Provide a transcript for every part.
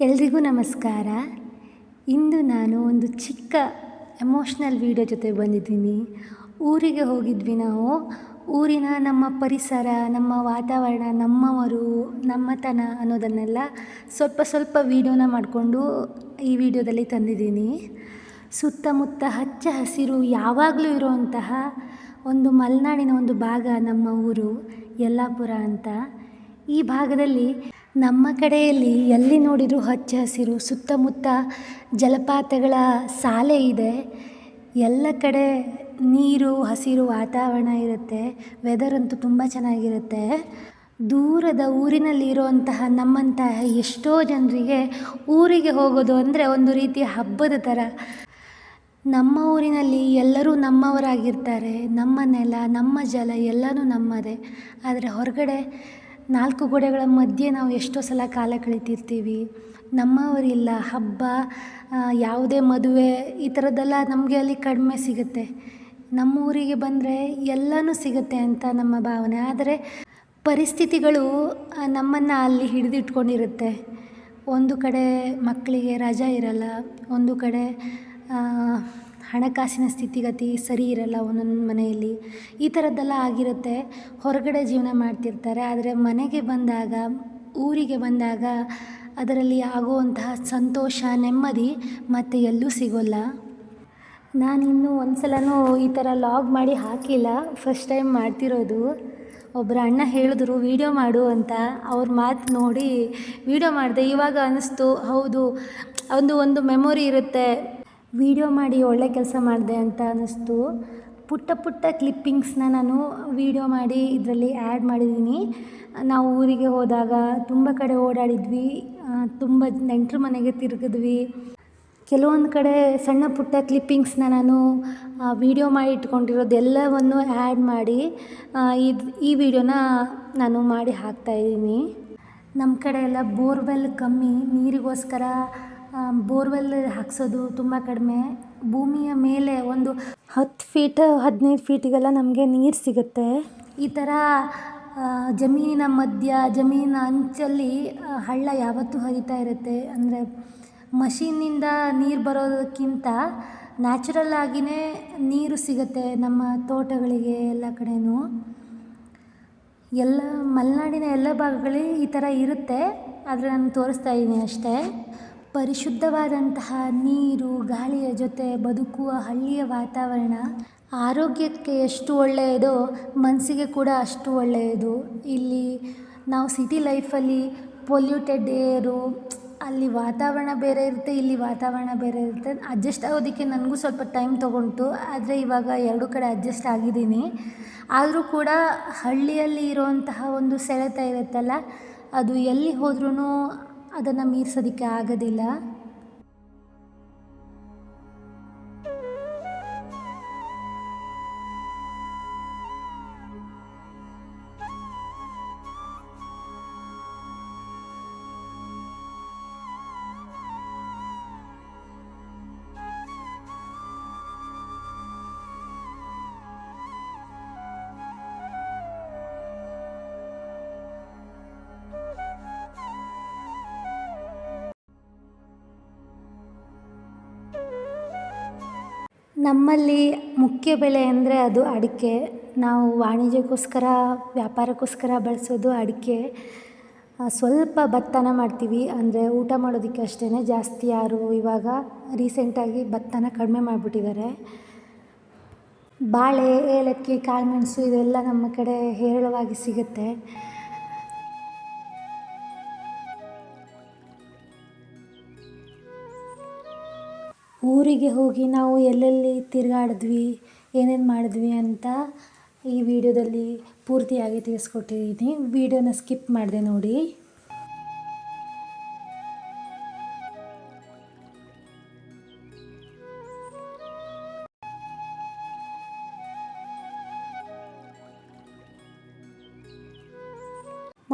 ಎಲ್ರಿಗೂ ನಮಸ್ಕಾರ. ಇಂದು ನಾನು ಒಂದು ಚಿಕ್ಕ ಎಮೋಷ್ನಲ್ ವೀಡಿಯೋ ಜೊತೆ ಬಂದಿದ್ದೀನಿ. ಊರಿಗೆ ಹೋಗಿದ್ವಿ ನಾವು. ಊರಿನ ನಮ್ಮ ಪರಿಸರ, ನಮ್ಮ ವಾತಾವರಣ, ನಮ್ಮವರು, ನಮ್ಮತನ ಅನ್ನೋದನ್ನೆಲ್ಲ ಸ್ವಲ್ಪ ಸ್ವಲ್ಪ ವೀಡಿಯೋನ ಮಾಡಿಕೊಂಡು ಈ ವಿಡಿಯೋದಲ್ಲಿ ತಂದಿದ್ದೀನಿ. ಸುತ್ತಮುತ್ತ ಹಚ್ಚ ಹಸಿರು ಯಾವಾಗಲೂ ಇರುವಂತಹ ಒಂದು ಮಲೆನಾಡಿನ ಒಂದು ಭಾಗ ನಮ್ಮ ಊರು ಯಲ್ಲಾಪುರ ಅಂತ. ಈ ಭಾಗದಲ್ಲಿ ನಮ್ಮ ಕಡೆಯಲ್ಲಿ ಎಲ್ಲಿ ನೋಡಿದರೂ ಹಚ್ಚ ಹಸಿರು, ಸುತ್ತಮುತ್ತ ಜಲಪಾತಗಳ ಸಾಲೆ ಇದೆ. ಎಲ್ಲ ಕಡೆ ನೀರು, ಹಸಿರು ವಾತಾವರಣ ಇರುತ್ತೆ. ವೆದರ್ ಅಂತೂ ತುಂಬ ಚೆನ್ನಾಗಿರುತ್ತೆ. ದೂರದ ಊರಿನಲ್ಲಿ ಇರುವಂತಹ ನಮ್ಮಂತಹ ಎಷ್ಟೋ ಜನರಿಗೆ ಊರಿಗೆ ಹೋಗೋದು ಅಂದರೆ ಒಂದು ರೀತಿಯ ಹಬ್ಬದ ಥರ. ನಮ್ಮ ಊರಿನಲ್ಲಿ ಎಲ್ಲರೂ ನಮ್ಮವರಾಗಿರ್ತಾರೆ. ನಮ್ಮ ನೆಲ, ನಮ್ಮ ಜಲ ಎಲ್ಲನೂ ನಮ್ಮದೇ. ಆದರೆ ಹೊರಗಡೆ ನಾಲ್ಕು ಗೋಡೆಗಳ ಮಧ್ಯೆ ನಾವು ಎಷ್ಟೋ ಸಲ ಕಾಲ ಕಳೀತಿರ್ತೀವಿ. ನಮ್ಮವರಿಲ್ಲ, ಹಬ್ಬ ಯಾವುದೇ ಮದುವೆ, ಈ ಥರದ್ದೆಲ್ಲ ನಮಗೆ ಅಲ್ಲಿ ಕಡಿಮೆ ಸಿಗುತ್ತೆ. ನಮ್ಮ ಊರಿಗೆ ಬಂದರೆ ಎಲ್ಲನೂ ಸಿಗುತ್ತೆ ಅಂತ ನಮ್ಮ ಭಾವನೆ. ಆದರೆ ಪರಿಸ್ಥಿತಿಗಳು ನಮ್ಮನ್ನು ಅಲ್ಲಿ ಹಿಡಿದಿಟ್ಕೊಂಡಿರುತ್ತೆ. ಒಂದು ಕಡೆ ಮಕ್ಕಳಿಗೆ ರಜಾ ಇರಲ್ಲ, ಒಂದು ಕಡೆ ಹಣಕಾಸಿನ ಸ್ಥಿತಿಗತಿ ಸರಿ ಇರಲ್ಲ ಒಂದೊಂದು ಮನೆಯಲ್ಲಿ. ಈ ಥರದ್ದೆಲ್ಲ ಆಗಿರುತ್ತೆ. ಹೊರಗಡೆ ಜೀವನ ಮಾಡ್ತಿರ್ತಾರೆ. ಆದರೆ ಮನೆಗೆ ಬಂದಾಗ, ಊರಿಗೆ ಬಂದಾಗ ಅದರಲ್ಲಿ ಆಗುವಂತಹ ಸಂತೋಷ, ನೆಮ್ಮದಿ ಮತ್ತು ಎಲ್ಲೂ ಸಿಗೋಲ್ಲ. ನಾನಿನ್ನೂ ಒಂದು ಸಲನೂ ಈ ಥರ ಲಾಗ್ ಮಾಡಿ ಹಾಕಿಲ್ಲ. ಫಸ್ಟ್ ಟೈಮ್ ಮಾಡ್ತಿರೋದು. ಒಬ್ಬರು ಅಣ್ಣ ಹೇಳಿದ್ರು, ವೀಡಿಯೋ ಮಾಡು ಅಂತ. ಅವ್ರ ಮಾತು ನೋಡಿ ವೀಡಿಯೋ ಮಾಡಿದೆ ಇವಾಗ ಅನ್ನಿಸ್ತು ಹೌದು, ಒಂದು ಒಂದು ಮೆಮೊರಿ ಇರುತ್ತೆ. ವೀಡಿಯೋ ಮಾಡಿ ಒಳ್ಳೆ ಕೆಲಸ ಮಾಡಿದೆ ಅಂತ ಅನ್ನಿಸ್ತು. ಪುಟ್ಟ ಪುಟ್ಟ ಕ್ಲಿಪ್ಪಿಂಗ್ಸ್ನ ನಾನು ವೀಡಿಯೋ ಮಾಡಿ ಇದರಲ್ಲಿ ಆ್ಯಡ್ ಮಾಡಿದ್ದೀನಿ. ನಾವು ಊರಿಗೆ ಹೋದಾಗ ತುಂಬ ಕಡೆ ಓಡಾಡಿದ್ವಿ. ತುಂಬ ನೆಂಟರ ಮನೆಗೆ ತಿರುಗಿದ್ವಿ. ಕೆಲವೊಂದು ಕಡೆ ಸಣ್ಣ ಪುಟ್ಟ ಕ್ಲಿಪ್ಪಿಂಗ್ಸ್ನ ನಾನು ವೀಡಿಯೋ ಮಾಡಿ ಇಟ್ಕೊಂಡಿರೋದು ಎಲ್ಲವನ್ನು ಆ್ಯಡ್ ಮಾಡಿ ಇದು, ಈ ವಿಡಿಯೋನ ನಾನು ಮಾಡಿ ಹಾಕ್ತಾಯಿದ್ದೀನಿ ನಮ್ಮ ಕಡೆ ಎಲ್ಲ ಬೋರ್ವೆಲ್ ಕಮ್ಮಿ, ನೀರಿಗೋಸ್ಕರ ಬೋರ್ವೆಲ್ ಹಾಕ್ಸೋದು ತುಂಬ ಕಡಿಮೆ. ಭೂಮಿಯ ಮೇಲೆ ಒಂದು ಹತ್ತು ಫೀಟ್ ಹದಿನೈದು ಫೀಟಿಗೆಲ್ಲ ನಮಗೆ ನೀರು ಸಿಗುತ್ತೆ. ಈ ಥರ ಜಮೀನಿನ ಮಧ್ಯ, ಜಮೀನಿನ ಅಂಚಲ್ಲಿ ಹಳ್ಳ ಯಾವತ್ತೂ ಹರಿತಾ ಇರುತ್ತೆ. ಅಂದರೆ ಮಷೀನಿಂದ ನೀರು ಬರೋದಕ್ಕಿಂತ ನ್ಯಾಚುರಲ್ ಆಗಿಯೇ ನೀರು ಸಿಗುತ್ತೆ ನಮ್ಮ ತೋಟಗಳಿಗೆ ಎಲ್ಲ ಕಡೆಯೂ ಎಲ್ಲ, ಮಲೆನಾಡಿನ ಎಲ್ಲ ಭಾಗಗಳಲ್ಲಿ ಈ ಥರ ಇರುತ್ತೆ. ಆದರೆ ನಾನು ತೋರಿಸ್ತಾ ಇದ್ದೀನಿ ಅಷ್ಟೇ. ಪರಿಶುದ್ಧವಾದಂತಹ ನೀರು, ಗಾಳಿಯ ಜೊತೆ ಬದುಕುವ ಹಳ್ಳಿಯ ವಾತಾವರಣ ಆರೋಗ್ಯಕ್ಕೆ ಎಷ್ಟು ಒಳ್ಳೆಯದೋ ಮನಸ್ಸಿಗೆ ಕೂಡ ಅಷ್ಟು ಒಳ್ಳೆಯದು. ಇಲ್ಲಿ ನಾವು ಸಿಟಿ ಲೈಫಲ್ಲಿ ಪೊಲ್ಯೂಟೆಡ್ ಏರು, ಅಲ್ಲಿ ವಾತಾವರಣ ಬೇರೆ ಇರುತ್ತೆ, ಇಲ್ಲಿ ವಾತಾವರಣ ಬೇರೆ ಇರುತ್ತೆ. ಅಡ್ಜಸ್ಟ್ ಆಗೋದಕ್ಕೆ ನನಗೂ ಸ್ವಲ್ಪ ಟೈಮ್ ತೊಗೊಂಡು ಆದರೆ ಇವಾಗ ಎರಡು ಕಡೆ ಅಡ್ಜಸ್ಟ್ ಆಗಿದ್ದೀನಿ. ಆದರೂ ಕೂಡ ಹಳ್ಳಿಯಲ್ಲಿ ಇರುವಂತಹ ಒಂದು ಸೆಳೆತ ಇರುತ್ತಲ್ಲ, ಅದು ಎಲ್ಲಿ ಹೋದ್ರೂ ಅದನ್ನು ಮೀರ್ಸೋದಕ್ಕೆ ಆಗೋದಿಲ್ಲ. ನಮ್ಮಲ್ಲಿ ಮುಖ್ಯ ಬೆಳೆ ಅಂದರೆ ಅದು ಅಡಿಕೆ. ನಾವು ವಾಣಿಜ್ಯಕ್ಕೋಸ್ಕರ, ವ್ಯಾಪಾರಕ್ಕೋಸ್ಕರ ಬಳಸೋದು ಅಡಿಕೆ. ಸ್ವಲ್ಪ ಭತ್ತನ ಮಾಡ್ತೀವಿ. ಅಂದರೆ ಊಟ ಮಾಡೋದಕ್ಕೆ ಅಷ್ಟೇ ಜಾಸ್ತಿ ಯಾರು ಇವಾಗ ರೀಸೆಂಟಾಗಿ ಭತ್ತನ ಕಡಿಮೆ ಮಾಡಿಬಿಟ್ಟಿದ್ದಾರೆ. ಬಾಳೆ, ಏಲಕ್ಕಿ, ಕಾಳುಮೆಣಸು, ಇದೆಲ್ಲ ನಮ್ಮ ಕಡೆ ಹೇರಳವಾಗಿ ಸಿಗುತ್ತೆ. ಊರಿಗೆ ಹೋಗಿ ನಾವು ಎಲ್ಲೆಲ್ಲಿ ತಿರುಗಾಡಿದ್ವಿ, ಏನೇನು ಮಾಡಿದ್ವಿ ಅಂತ ಈ ವಿಡಿಯೋದಲ್ಲಿ ಪೂರ್ತಿಯಾಗಿ ತಿಳಿಸ್ಕೊಟ್ಟಿದ್ದೀನಿ. ವಿಡಿಯೋನ ಸ್ಕಿಪ್ ಮಾಡಿದೆ ನೋಡಿ.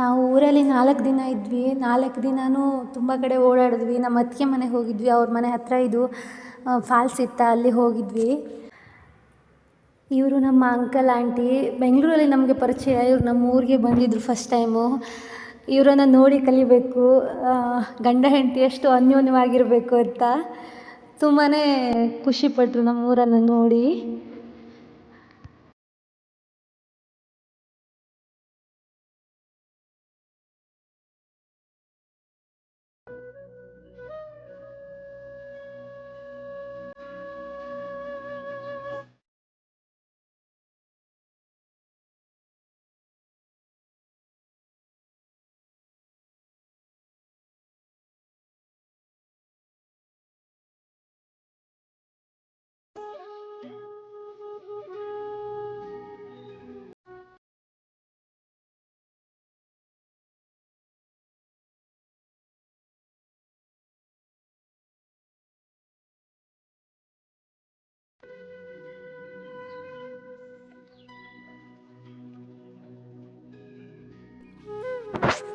ನಾವು ಊರಲ್ಲಿ ನಾಲ್ಕು ದಿನ ಇದ್ವಿ. ನಾಲ್ಕು ದಿನವೂ ತುಂಬ ಕಡೆ ಓಡಾಡಿದ್ವಿ. ನಮ್ಮ ಅತ್ತಿಗೆ ಮನೆಗೆ ಹೋಗಿದ್ವಿ. ಅವ್ರ ಮನೆ ಹತ್ತಿರ ಇದು ಫಾಲ್ಸ್ ಇತ್ತು, ಅಲ್ಲಿ ಹೋಗಿದ್ವಿ. ಇವರು ನಮ್ಮ ಅಂಕಲ್ ಆಂಟಿ ಬೆಂಗಳೂರಲ್ಲಿ ನಮಗೆ ಪರಿಚಯ, ಇವರು ನಮ್ಮ ಊರಿಗೆ ಬಂದಿದ್ದರು ಫಸ್ಟ್ ಟೈಮು ಇವರನ್ನು ನೋಡಿ ಕಲಿಬೇಕು. ಗಂಡ ಹೆಂಡತಿ ಎಷ್ಟು ಅನ್ಯೋನ್ಯವಾಗಿರಬೇಕು ಅಂತ ತುಂಬಾ ಖುಷಿಪಟ್ಟರು ನಮ್ಮ ಊರನ್ನು ನೋಡಿ.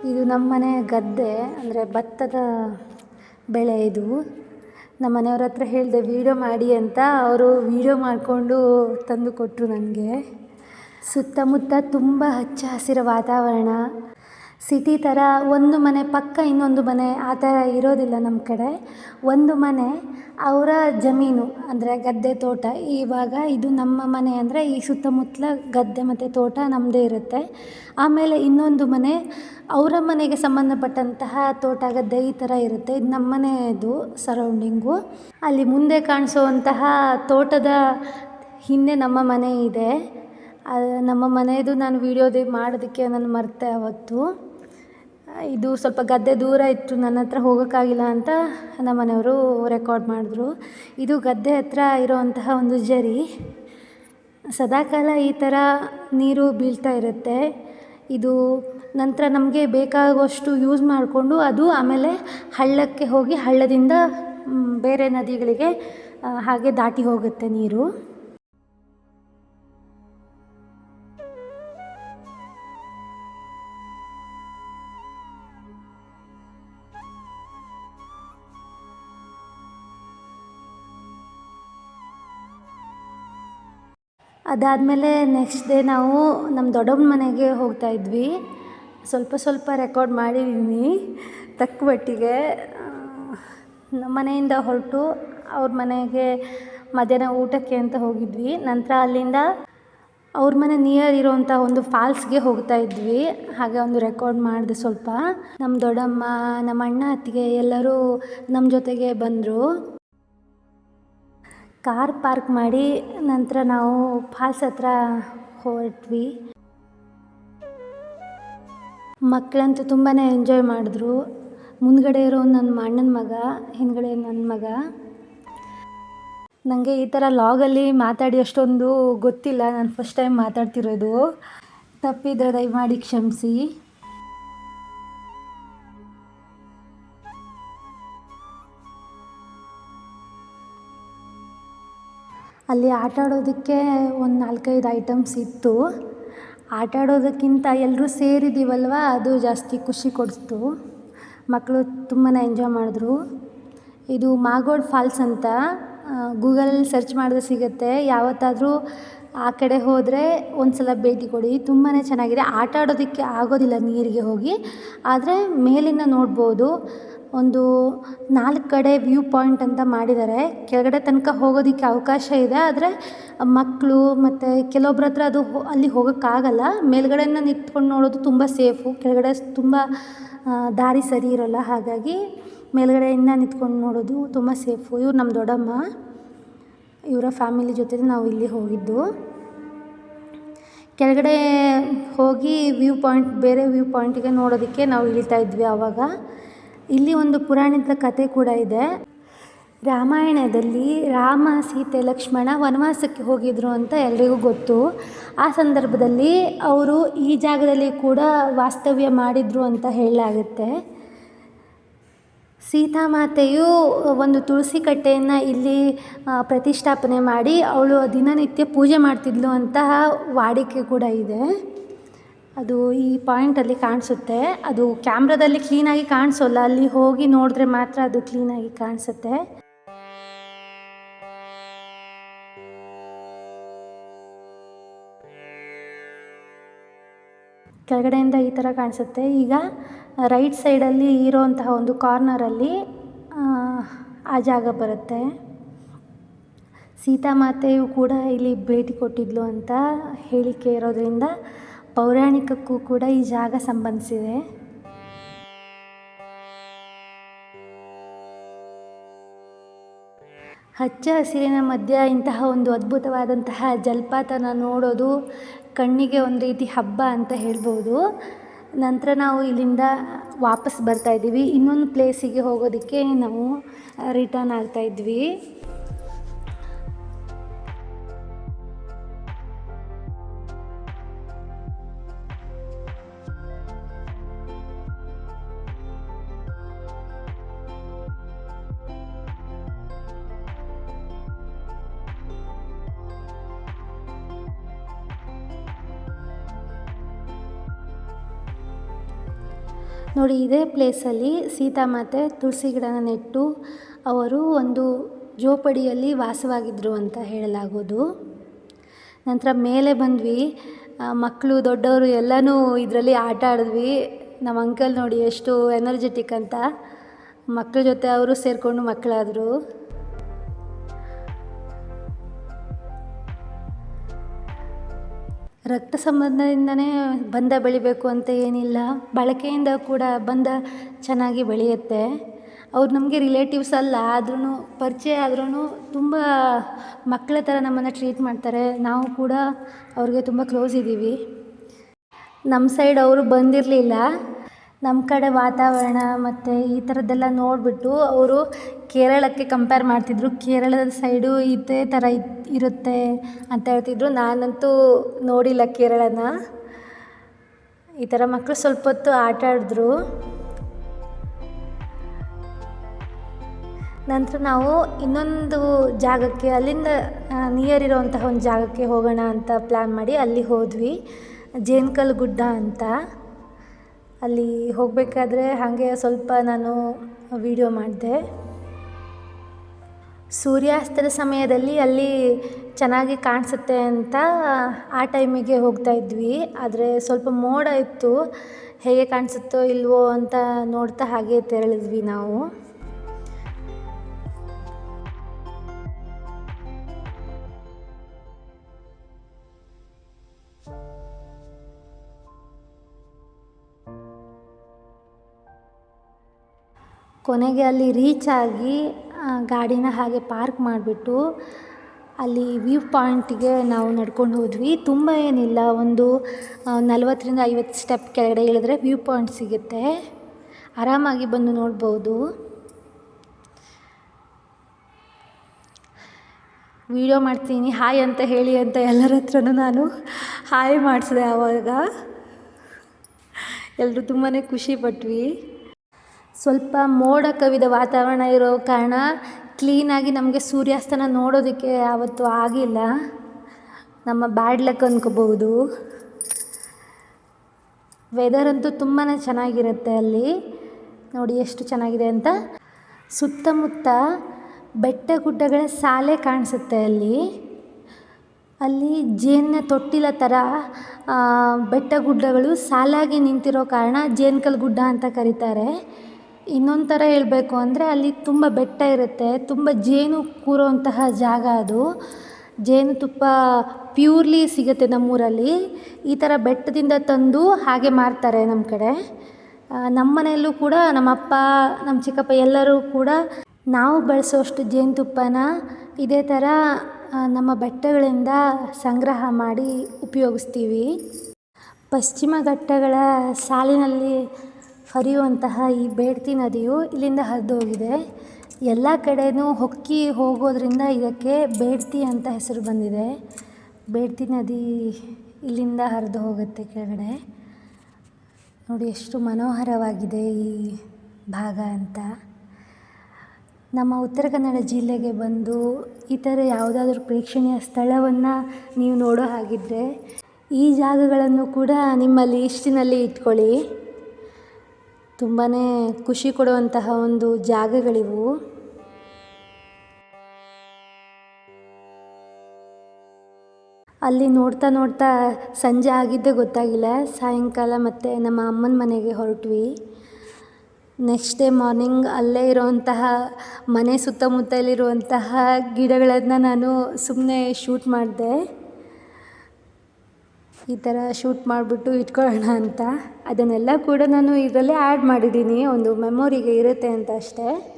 ಇದು ನಮ್ಮನೆ ಗದ್ದೆ, ಅಂದರೆ ಭತ್ತದ ಬೆಳೆ ಇದು. ನಮ್ಮ ಮನೆಯವ್ರ ಹತ್ರ ಹೇಳಿದೆ, ವೀಡಿಯೋ ಮಾಡಿ ಅಂತ ಅವರು ವೀಡಿಯೋ ಮಾಡಿಕೊಂಡು ತಂದು ಕೊಟ್ಟರು ನನಗೆ ಸುತ್ತಮುತ್ತ ತುಂಬ ಹಚ್ಚ ಹಸಿರ ವಾತಾವರಣ. ಸಿಟಿ ಥರ ಒಂದು ಮನೆ ಪಕ್ಕ ಇನ್ನೊಂದು ಮನೆ ಆ ಥರ ಇರೋದಿಲ್ಲ ನಮ್ಮ ಕಡೆ. ಒಂದು ಮನೆ ಅವರ ಜಮೀನು, ಅಂದರೆ ಗದ್ದೆ ತೋಟ. ಇವಾಗ ಇದು ನಮ್ಮ ಮನೆ ಅಂದರೆ ಈ ಸುತ್ತಮುತ್ತಲ ಗದ್ದೆ ಮತ್ತು ತೋಟ ನಮ್ಮದೇ ಇರುತ್ತೆ. ಆಮೇಲೆ ಇನ್ನೊಂದು ಮನೆ ಅವರ ಮನೆಗೆ ಸಂಬಂಧಪಟ್ಟಂತಹ ತೋಟ, ಗದ್ದೆ ಈ ಥರ ಇರುತ್ತೆ. ಇದು ನಮ್ಮ ಮನೆಯದು ಸರೌಂಡಿಂಗು ಅಲ್ಲಿ ಮುಂದೆ ಕಾಣಿಸುವಂತಹ ತೋಟದ ಹಿಂದೆ ನಮ್ಮ ಮನೆ ಇದೆ. ನಮ್ಮ ಮನೆಯದು ನಾನು ವೀಡಿಯೋದು ಮಾಡೋದಕ್ಕೆ ನಾನು ಮರೆತೆ ಅವತ್ತು. ಇದು ಸ್ವಲ್ಪ ಗದ್ದೆ ದೂರ ಇತ್ತು, ನನ್ನ ಹತ್ರ ಹೋಗೋಕ್ಕಾಗಿಲ್ಲ ಅಂತ ನಮ್ಮ ಮನೆಯವರು ರೆಕಾರ್ಡ್ ಮಾಡಿದ್ರು. ಇದು ಗದ್ದೆ ಹತ್ರ ಇರೋವಂತಹ ಒಂದು ಝರಿ ಸದಾಕಾಲ ಈ ಥರ ನೀರು ಬೀಳ್ತಾ ಇರುತ್ತೆ. ಇದು ನಂತರ ನಮಗೆ ಬೇಕಾಗುವಷ್ಟು ಯೂಸ್ ಮಾಡಿಕೊಂಡು ಅದು ಆಮೇಲೆ ಹಳ್ಳಕ್ಕೆ ಹೋಗಿ ಹಳ್ಳದಿಂದ ಬೇರೆ ನದಿಗಳಿಗೆ ಹಾಗೆ ದಾಟಿ ಹೋಗುತ್ತೆ ನೀರು. ಅದಾದಮೇಲೆ ನೆಕ್ಸ್ಟ್ ಡೇ ನಾವು ನಮ್ಮ ದೊಡ್ಡಮ್ಮನ ಮನೆಗೆ ಹೋಗ್ತಾ ಇದ್ವಿ. ಸ್ವಲ್ಪ ಸ್ವಲ್ಪ ರೆಕಾರ್ಡ್ ಮಾಡಿದ್ದೀನಿ ತಕ್ಕ ಮಟ್ಟಿಗೆ ನಮ್ಮ ಮನೆಯಿಂದ ಹೊರಟು ಅವ್ರ ಮನೆಗೆ ಮಧ್ಯಾಹ್ನ ಊಟಕ್ಕೆ ಅಂತ ಹೋಗಿದ್ವಿ. ನಂತರ ಅಲ್ಲಿಂದ ಅವ್ರ ಮನೆ ನಿಯರ್ ಇರೋವಂಥ ಒಂದು ಫಾಲ್ಸ್ಗೆ ಹೋಗ್ತಾ ಇದ್ವಿ. ಹಾಗೆ ಒಂದು ರೆಕಾರ್ಡ್ ಮಾಡಿದೆ ಸ್ವಲ್ಪ. ನಮ್ಮ ದೊಡ್ಡಮ್ಮ ನಮ್ಮ ಅಣ್ಣ ಅತ್ತಿಗೆ ಎಲ್ಲರೂ ನಮ್ಮ ಜೊತೆಗೆ ಬಂದರು. ಕಾರ್ ಪಾರ್ಕ್ ಮಾಡಿ ನಂತರ ನಾವು ಫಾಲ್ಸ್ ಹತ್ರ ಹೊರಟ್ವಿ ಮಕ್ಕಳಂತೂ ತುಂಬಾ ಎಂಜಾಯ್ ಮಾಡಿದ್ರು. ಮುಂದ್ಗಡೆ ಇರೋ ನನ್ನ ಅಣ್ಣನ ಮಗ, ಹಿಂದ್ಗಡೆ ನನ್ನ ಮಗ. ನನಗೆ ಈ ಥರ ಲಾಗಲ್ಲಿ ಮಾತಾಡಿ ಅಷ್ಟೊಂದು ಗೊತ್ತಿಲ್ಲ. ನಾನು ಫಸ್ಟ್ ಟೈಮ್ ಮಾತಾಡ್ತಿರೋದು. ತಪ್ಪಿದ್ರೆ ದಯಮಾಡಿ ಕ್ಷಮಿಸಿ. ಅಲ್ಲಿ ಆಟ ಆಡೋದಕ್ಕೆ ಒಂದು ನಾಲ್ಕೈದು ಐಟಮ್ಸ್ ಇತ್ತು. ಆಟ ಆಡೋದಕ್ಕಿಂತ ಎಲ್ಲರೂ ಸೇರಿದ್ದೀವಲ್ವ ಅದು ಜಾಸ್ತಿ ಖುಷಿ ಕೊಡಿಸ್ತು ಮಕ್ಕಳು ತುಂಬಾ ಎಂಜಾಯ್ ಮಾಡಿದ್ರು. ಇದು ಮಾಗೋಡ್ ಫಾಲ್ಸ್ ಅಂತ ಗೂಗಲಲ್ಲಿ ಸರ್ಚ್ ಮಾಡಿದ್ರೆ ಸಿಗುತ್ತೆ. ಯಾವತ್ತಾದರೂ ಆ ಕಡೆ ಹೋದರೆ ಒಂದು ಸಲ ಭೇಟಿ ಕೊಡಿ. ತುಂಬಾ ಚೆನ್ನಾಗಿದೆ. ಆಟ ಆಡೋದಕ್ಕೆ ಆಗೋದಿಲ್ಲ ನೀರಿಗೆ ಹೋಗಿ. ಆದರೆ ಮೇಲಿಂದ ನೋಡ್ಬೋದು, ಒಂದು ನಾಲ್ಕು ಕಡೆ ವ್ಯೂ ಪಾಯಿಂಟ್ ಅಂತ ಮಾಡಿದ್ದಾರೆ. ಕೆಳಗಡೆ ತನಕ ಹೋಗೋದಕ್ಕೆ ಅವಕಾಶ ಇದೆ. ಆದರೆ ಮಕ್ಕಳು ಮತ್ತು ಕೆಲವೊಬ್ರ ಹತ್ರ ಅದು ಅಲ್ಲಿ ಹೋಗೋಕ್ಕಾಗಲ್ಲ. ಮೇಲ್ಗಡೆಯಿಂದ ನಿಂತ್ಕೊಂಡು ನೋಡೋದು ತುಂಬ ಸೇಫು. ಕೆಳಗಡೆ ತುಂಬ ದಾರಿ ಸರಿ ಇರೋಲ್ಲ. ಹಾಗಾಗಿ ಮೇಲ್ಗಡೆಯಿಂದ ನಿಂತ್ಕೊಂಡು ನೋಡೋದು ತುಂಬ ಸೇಫು. ಇವ್ರು ನಮ್ಮ ದೊಡ್ಡಮ್ಮ. ಇವರ ಫ್ಯಾಮಿಲಿ ಜೊತೆ ನಾವು ಇಲ್ಲಿ ಹೋಗಿದ್ದು. ಕೆಳಗಡೆ ಹೋಗಿ ವ್ಯೂ ಪಾಯಿಂಟ್, ಬೇರೆ ವ್ಯೂ ಪಾಯಿಂಟಿಗೆ ನೋಡೋದಕ್ಕೆ ನಾವು ಇಳಿತಾ ಇದ್ವಿ ಆವಾಗ. ಇಲ್ಲಿ ಒಂದು ಪುರಾಣದ ಕತೆ ಕೂಡ ಇದೆ. ರಾಮಾಯಣದಲ್ಲಿ ರಾಮ, ಸೀತೆ, ಲಕ್ಷ್ಮಣ ವನವಾಸಕ್ಕೆ ಹೋಗಿದ್ರು ಅಂತ ಎಲ್ರಿಗೂ ಗೊತ್ತು. ಆ ಸಂದರ್ಭದಲ್ಲಿ ಅವರು ಈ ಜಾಗದಲ್ಲಿ ಕೂಡ ವಾಸ್ತವ್ಯ ಮಾಡಿದರು ಅಂತ ಹೇಳಲಾಗುತ್ತೆ. ಸೀತಾಮಾತೆಯು ಒಂದು ತುಳಸಿ ಕಟ್ಟೆಯನ್ನು ಇಲ್ಲಿ ಪ್ರತಿಷ್ಠಾಪನೆ ಮಾಡಿ ಅವಳು ದಿನನಿತ್ಯ ಪೂಜೆ ಮಾಡ್ತಿದ್ಲು ಅಂತಹ ವಾಡಿಕೆ ಕೂಡ ಇದೆ. ಅದು ಈ ಪಾಯಿಂಟಲ್ಲಿ ಕಾಣಿಸುತ್ತೆ. ಅದು ಕ್ಯಾಮ್ರಾದಲ್ಲಿ ಕ್ಲೀನಾಗಿ ಕಾಣಿಸೋಲ್ಲ. ಅಲ್ಲಿ ಹೋಗಿ ನೋಡಿದ್ರೆ ಮಾತ್ರ ಅದು ಕ್ಲೀನಾಗಿ ಕಾಣಿಸುತ್ತೆ. ಕೆಳಗಡೆಯಿಂದ ಈ ಥರ ಕಾಣಿಸುತ್ತೆ. ಈಗ ರೈಟ್ ಸೈಡಲ್ಲಿ ಇರೋಂತಹ ಒಂದು ಕಾರ್ನರಲ್ಲಿ ಆ ಜಾಗ ಬರುತ್ತೆ. ಸೀತಾಮಾತೆಯು ಕೂಡ ಇಲ್ಲಿ ಭೇಟಿ ಕೊಟ್ಟಿದ್ಲು ಅಂತ ಹೇಳಿಕೆ ಇರೋದರಿಂದ ಪೌರಾಣಿಕಕ್ಕೂ ಕೂಡ ಈ ಜಾಗ ಸಂಬಂಧಿಸಿದೆ. ಹಚ್ಚ ಹಸಿರಿನ ಮಧ್ಯ ಇಂತಹ ಒಂದು ಅದ್ಭುತವಾದಂತಹ ಜಲಪಾತನ ನೋಡೋದು ಕಣ್ಣಿಗೆ ಒಂದು ರೀತಿ ಹಬ್ಬ ಅಂತ ಹೇಳ್ಬೋದು. ನಂತರ ನಾವು ಇಲ್ಲಿಂದ ವಾಪಸ್ ಬರ್ತಾ ಇದ್ದೀವಿ. ಇನ್ನೊಂದು ಪ್ಲೇಸಿಗೆ ಹೋಗೋದಕ್ಕೆ ನಾವು ರಿಟರ್ನ್ ಆಗ್ತಾ ಇದ್ವಿ. ನೋಡಿ, ಇದೇ ಪ್ಲೇಸಲ್ಲಿ ಸೀತಾಮಾತೆ ತುಳಸಿ ಗಿಡನ ನೆಟ್ಟು ಅವರು ಒಂದು ಜೋಪಡಿಯಲ್ಲಿ ವಾಸವಾಗಿದ್ದರು ಅಂತ ಹೇಳಲಾಗೋದು. ನಂತರ ಮೇಲೆ ಬಂದ್ವಿ. ಮಕ್ಕಳು ದೊಡ್ಡವರು ಎಲ್ಲನೂ ಇದರಲ್ಲಿ ಆಟ ಆಡಿದ್ವಿ. ನಮ್ಮ ಅಂಕಲ್ ನೋಡಿ, ಎಷ್ಟು ಎನರ್ಜೆಟಿಕ್ ಅಂತ. ಮಕ್ಕಳ ಜೊತೆ ಅವರು ಸೇರಿಕೊಂಡು ಮಕ್ಕಳಾದರು. ರಕ್ತ ಸಂಬಂಧದಿಂದನೇ ಬಂಧ ಬೆಳಿಬೇಕು ಅಂತ ಏನಿಲ್ಲ. ಬಳಕೆಯಿಂದ ಕೂಡ ಬಂಧ ಚೆನ್ನಾಗಿ ಬೆಳೆಯುತ್ತೆ. ಅವ್ರು ನಮಗೆ ರಿಲೇಟಿವ್ಸ್ ಅಲ್ಲ ಆದ್ರೂ ಪರಿಚಯ ಆದ್ರೂ ತುಂಬ ಮಕ್ಕಳ ಥರ ನಮ್ಮನ್ನು ಟ್ರೀಟ್ ಮಾಡ್ತಾರೆ. ನಾವು ಕೂಡ ಅವ್ರಿಗೆ ತುಂಬ ಕ್ಲೋಸ್ ಇದ್ದೀವಿ. ನಮ್ಮ ಸೈಡ್ ಅವರು ಬಂದಿರಲಿಲ್ಲ. ನಮ್ಮ ಕಡೆ ವಾತಾವರಣ ಮತ್ತು ಈ ಥರದ್ದೆಲ್ಲ ನೋಡಿಬಿಟ್ಟು ಅವರು ಕೇರಳಕ್ಕೆ ಕಂಪೇರ್ ಮಾಡ್ತಿದ್ರು. ಕೇರಳದ ಸೈಡು ಇದೇ ಥರ ಇರುತ್ತೆ ಅಂತ ಹೇಳ್ತಿದ್ರು. ನಾನಂತೂ ನೋಡಿಲ್ಲ ಕೇರಳನ. ಈ ಥರ ಮಕ್ಕಳು ಸ್ವಲ್ಪ ಹೊತ್ತು ಆಟ ಆಡಿದ್ರು. ನಂತರ ನಾವು ಇನ್ನೊಂದು ಜಾಗಕ್ಕೆ, ಅಲ್ಲಿಂದ ನಿಯರ್ ಇರೋವಂತಹ ಒಂದು ಜಾಗಕ್ಕೆ ಹೋಗೋಣ ಅಂತ ಪ್ಲ್ಯಾನ್ ಮಾಡಿ ಅಲ್ಲಿ ಹೋದ್ವಿ. ಜೇನ್ಕಲ್ ಗುಡ್ಡ ಅಂತ. ಅಲ್ಲಿ ಹೋಗಬೇಕಾದ್ರೆ ಹಾಗೆ ಸ್ವಲ್ಪ ನಾನು ವಿಡಿಯೋ ಮಾಡಿದೆ. ಸೂರ್ಯಾಸ್ತದ ಸಮಯದಲ್ಲಿ ಅಲ್ಲಿ ಚೆನ್ನಾಗಿ ಕಾಣಿಸುತ್ತೆ ಅಂತ ಆ ಟೈಮಿಗೆ ಹೋಗ್ತಾ ಇದ್ವಿ. ಆದರೆ ಸ್ವಲ್ಪ ಮೋಡ ಇತ್ತು. ಹೇಗೆ ಕಾಣಿಸುತ್ತೋ ಇಲ್ವೋ ಅಂತ ನೋಡ್ತಾ ಹಾಗೆ ತೆರಳಿದ್ವಿ ನಾವು. ಕೊನೆಗೆ ಅಲ್ಲಿ ರೀಚ್ ಆಗಿ ಗಾಡಿನ ಹಾಗೆ ಪಾರ್ಕ್ ಮಾಡಿಬಿಟ್ಟು ಅಲ್ಲಿ ವ್ಯೂ ಪಾಯಿಂಟಿಗೆ ನಾವು ನಡ್ಕೊಂಡು ಹೋದ್ವಿ. ತುಂಬ ಏನಿಲ್ಲ, ಒಂದು ನಲವತ್ತರಿಂದ ಐವತ್ತು ಸ್ಟೆಪ್ ಕೆಳಗಡೆ ಇಳಿದ್ರೆ ವ್ಯೂ ಪಾಯಿಂಟ್ ಸಿಗುತ್ತೆ. ಆರಾಮಾಗಿ ಬಂದು ನೋಡ್ಬೋದು. ವೀಡಿಯೋ ಮಾಡ್ತೀನಿ. ಹಾಯ್ ಅಂತ ಹೇಳಿ ಅಂತ ಎಲ್ಲರ ಹತ್ರನೂ ನಾನು ಹಾಯ್ ಮಾಡಿಸಿದೆ ಆವಾಗ. ಎಲ್ಲರೂ ತುಂಬಾ ಖುಷಿಪಟ್ವಿ ಸ್ವಲ್ಪ ಮೋಡ ಕವಿದ ವಾತಾವರಣ ಇರೋ ಕಾರಣ ಕ್ಲೀನಾಗಿ ನಮಗೆ ಸೂರ್ಯಾಸ್ತನ ನೋಡೋದಕ್ಕೆ ಆವತ್ತು ಆಗಿಲ್ಲ. ನಮ್ಮ ಬ್ಯಾಡ್ ಲಕ್ ಅಂದ್ಕೋಬಹುದು ವೆದರ್ ಅಂತೂ ತುಂಬಾ ಚೆನ್ನಾಗಿರುತ್ತೆ ಅಲ್ಲಿ. ನೋಡಿ ಎಷ್ಟು ಚೆನ್ನಾಗಿದೆ ಅಂತ. ಸುತ್ತಮುತ್ತ ಬೆಟ್ಟ ಗುಡ್ಡಗಳ ಸಾಲೆ ಕಾಣಿಸುತ್ತೆ ಅಲ್ಲಿ. ಅಲ್ಲಿ ಜೇನಿನ ತೊಟ್ಟಿಲ ಥರ ಬೆಟ್ಟ ಗುಡ್ಡಗಳು ಸಾಲಾಗಿ ನಿಂತಿರೋ ಕಾರಣ ಜೇನ್ಕಲ್ ಗುಡ್ಡ ಅಂತ ಕರೀತಾರೆ. ಇನ್ನೊಂದು ಥರ ಹೇಳಬೇಕು ಅಂದರೆ ಅಲ್ಲಿ ತುಂಬ ಬೆಟ್ಟ ಇರುತ್ತೆ, ತುಂಬ ಜೇನು ಕೂರುವಂತಹ ಜಾಗ ಅದು. ಜೇನುತುಪ್ಪ ಪ್ಯೂರ್ಲಿ ಸಿಗುತ್ತೆ ನಮ್ಮೂರಲ್ಲಿ. ಈ ಥರ ಬೆಟ್ಟದಿಂದ ತಂದು ಹಾಗೆ ಮಾರ್ತಾರೆ ನಮ್ಮ ಕಡೆ. ನಮ್ಮ ಮನೆಯಲ್ಲೂ ಕೂಡ ನಮ್ಮ ಅಪ್ಪ ನಮ್ಮ ಚಿಕ್ಕಪ್ಪ ಎಲ್ಲರೂ ಕೂಡ ನಾವು ಬಳಸೋಷ್ಟು ಜೇನುತುಪ್ಪನ ಇದೇ ಥರ ನಮ್ಮ ಬೆಟ್ಟಗಳಿಂದ ಸಂಗ್ರಹ ಮಾಡಿ ಉಪಯೋಗಿಸ್ತೀವಿ. ಪಶ್ಚಿಮ ಘಟ್ಟಗಳ ಸಾಲಿನಲ್ಲಿ ಹರಿಯುವಂತಹ ಈ ಬೇಡ್ತಿ ನದಿಯು ಇಲ್ಲಿಂದ ಹರಿದು ಹೋಗಿದೆ ಎಲ್ಲ ಕಡೆಯೂ ಹೊಕ್ಕಿ ಹೋಗೋದ್ರಿಂದ ಇದಕ್ಕೆ ಬೇಡ್ತಿ ಅಂತ ಹೆಸರು ಬಂದಿದೆ. ಬೇಡ್ತಿ ನದಿ ಇಲ್ಲಿಂದ ಹರಿದು ಹೋಗುತ್ತೆ ಕೆಳಗಡೆ. ನೋಡಿ ಎಷ್ಟು ಮನೋಹರವಾಗಿದೆ ಈ ಭಾಗ ಅಂತ. ನಮ್ಮ ಉತ್ತರ ಕನ್ನಡ ಜಿಲ್ಲೆಗೆ ಬಂದು ಈ ಥರ ಯಾವುದಾದ್ರೂ ಪ್ರೇಕ್ಷಣೀಯ ಸ್ಥಳವನ್ನು ನೀವು ನೋಡೋ ಹಾಗಿದ್ದರೆ ಈ ಜಾಗಗಳನ್ನು ಕೂಡ ನಿಮ್ಮ ಲೀಸ್ಟಿನಲ್ಲಿ ಇಟ್ಕೊಳ್ಳಿ. ತುಂಬಾ ಖುಷಿ ಕೊಡುವಂತಹ ಒಂದು ಜಾಗಗಳಿವು. ಅಲ್ಲಿ ನೋಡ್ತಾ ನೋಡ್ತಾ ಸಂಜೆ ಆಗಿದ್ದೇ ಗೊತ್ತಾಗಿಲ್ಲ. ಸಾಯಂಕಾಲ ಮತ್ತು ನಮ್ಮ ಅಮ್ಮನ ಮನೆಗೆ ಹೊರಟ್ವಿ. ನೆಕ್ಸ್ಟ್ ಡೇ ಮಾರ್ನಿಂಗ್ ಅಲ್ಲೇ ಇರುವಂತಹ, ಮನೆ ಸುತ್ತಮುತ್ತಲಿರುವಂತಹ ಗಿಡಗಳನ್ನು ನಾನು ಸುಮ್ಮನೆ ಶೂಟ್ ಮಾಡಿದೆ. ಈ ಥರ ಶೂಟ್ ಮಾಡಿಬಿಟ್ಟು ಇಟ್ಕೊಳ್ಳೋಣ ಅಂತ. ಅದನ್ನೆಲ್ಲ ಕೂಡ ನಾನು ಇದರಲ್ಲೇ ಆ್ಯಡ್ ಮಾಡಿದ್ದೀನಿ. ಒಂದು ಮೆಮೊರಿಗೆ ಇರುತ್ತೆ ಅಂತ ಅಷ್ಟೇ.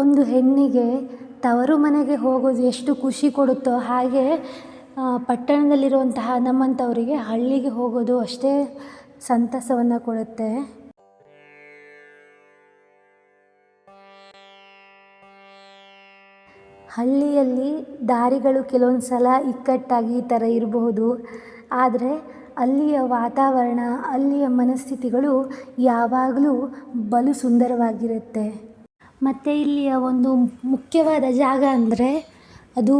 ಒಂದು ಹೆಣ್ಣಿಗೆ ತವರು ಮನೆಗೆ ಹೋಗೋದು ಎಷ್ಟು ಖುಷಿ ಕೊಡುತ್ತೋ ಹಾಗೆ ಪಟ್ಟಣದಲ್ಲಿರುವಂತಹ ನಮ್ಮಂಥವರಿಗೆ ಹಳ್ಳಿಗೆ ಹೋಗೋದು ಅಷ್ಟೇ ಸಂತಸವನ್ನು ಕೊಡುತ್ತೆ. ಹಳ್ಳಿಯಲ್ಲಿ ದಾರಿಗಳು ಕೆಲವೊಂದು ಸಲ ಇಕ್ಕಟ್ಟಾಗಿ ಈ ಥರ ಇರಬಹುದು. ಆದರೆ ಅಲ್ಲಿಯ ವಾತಾವರಣ, ಅಲ್ಲಿಯ ಮನಸ್ಥಿತಿಗಳು ಯಾವಾಗಲೂ ಬಲು ಸುಂದರವಾಗಿರುತ್ತೆ. ಮತ್ತು ಇಲ್ಲಿಯ ಒಂದು ಮುಖ್ಯವಾದ ಜಾಗ ಅಂದರೆ ಅದು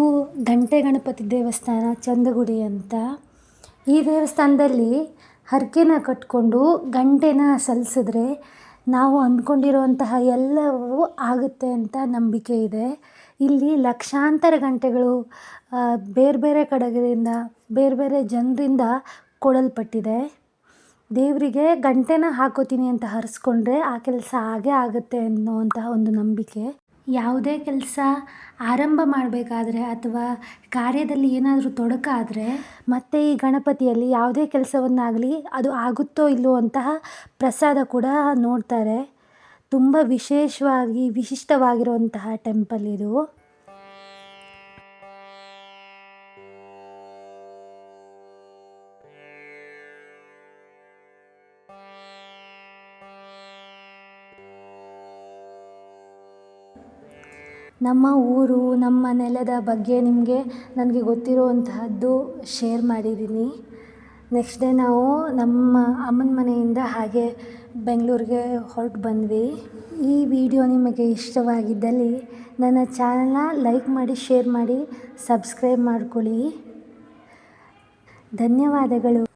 ಗಂಟೆ ಗಣಪತಿ ದೇವಸ್ಥಾನ, ಚಂದಗುಡಿ ಅಂತ. ಈ ದೇವಸ್ಥಾನದಲ್ಲಿ ಹರಕೆನ ಕಟ್ಟಿಕೊಂಡು ಗಂಟೆನ ಸಲ್ಲಿಸಿದ್ರೆ ನಾವು ಅಂದ್ಕೊಂಡಿರುವಂತಹ ಎಲ್ಲವೂ ಆಗುತ್ತೆ ಅಂತ ನಂಬಿಕೆ ಇದೆ. ಇಲ್ಲಿ ಲಕ್ಷಾಂತರ ಗಂಟೆಗಳು ಬೇರೆ ಬೇರೆ ಕಡೆಗಳಿಂದ ಬೇರೆ ಬೇರೆ ಜನರಿಂದ ಕೊಡಲ್ಪಟ್ಟಿದೆ. ದೇವರಿಗೆ ಗಂಟೆನ ಹಾಕೋತೀನಿ ಅಂತ ಹರಿಸ್ಕೊಂಡ್ರೆ ಆ ಕೆಲಸ ಆಗೇ ಆಗುತ್ತೆ ಅನ್ನುವಂತಹ ಒಂದು ನಂಬಿಕೆ. ಯಾವುದೇ ಕೆಲಸ ಆರಂಭ ಮಾಡಬೇಕಾದ್ರೆ ಅಥವಾ ಕಾರ್ಯದಲ್ಲಿ ಏನಾದರೂ ತೊಡಕಾದರೆ ಮತ್ತೆ ಈ ಗಣಪತಿಯಲ್ಲಿ ಯಾವುದೇ ಕೆಲಸವನ್ನಾಗಲಿ ಅದು ಆಗುತ್ತೋ ಇಲ್ಲವೋ ಅಂತಹ ಪ್ರಸಾದ ಕೂಡ ನೋಡ್ತಾರೆ. ತುಂಬ ವಿಶೇಷವಾಗಿ ವಿಶಿಷ್ಟವಾಗಿರುವಂತಹ ಟೆಂಪಲ್ ಇದು. ನಮ್ಮ ಊರು, ನಮ್ಮ ನೆಲದ ಬಗ್ಗೆ ನಿಮಗೆ ನನಗೆ ಗೊತ್ತಿರುವಂತಹದ್ದು ಶೇರ್ ಮಾಡಿದ್ದೀನಿ. ನೆಕ್ಸ್ಟ್ ಡೇ ನಾವು ನಮ್ಮ ಅಮ್ಮನ ಮನೆಯಿಂದ ಹಾಗೆ ಬೆಂಗಳೂರಿಗೆ ಹೊರಟು ಬಂದ್ವಿ. ಈ ವಿಡಿಯೋ ನಿಮಗೆ ಇಷ್ಟವಾಗಿದ್ದಲ್ಲಿ ನನ್ನ ಚಾನಲ್ನ ಲೈಕ್ ಮಾಡಿ ಶೇರ್ ಮಾಡಿ ಸಬ್ಸ್ಕ್ರೈಬ್ ಮಾಡ್ಕೊಳ್ಳಿ. ಧನ್ಯವಾದಗಳು.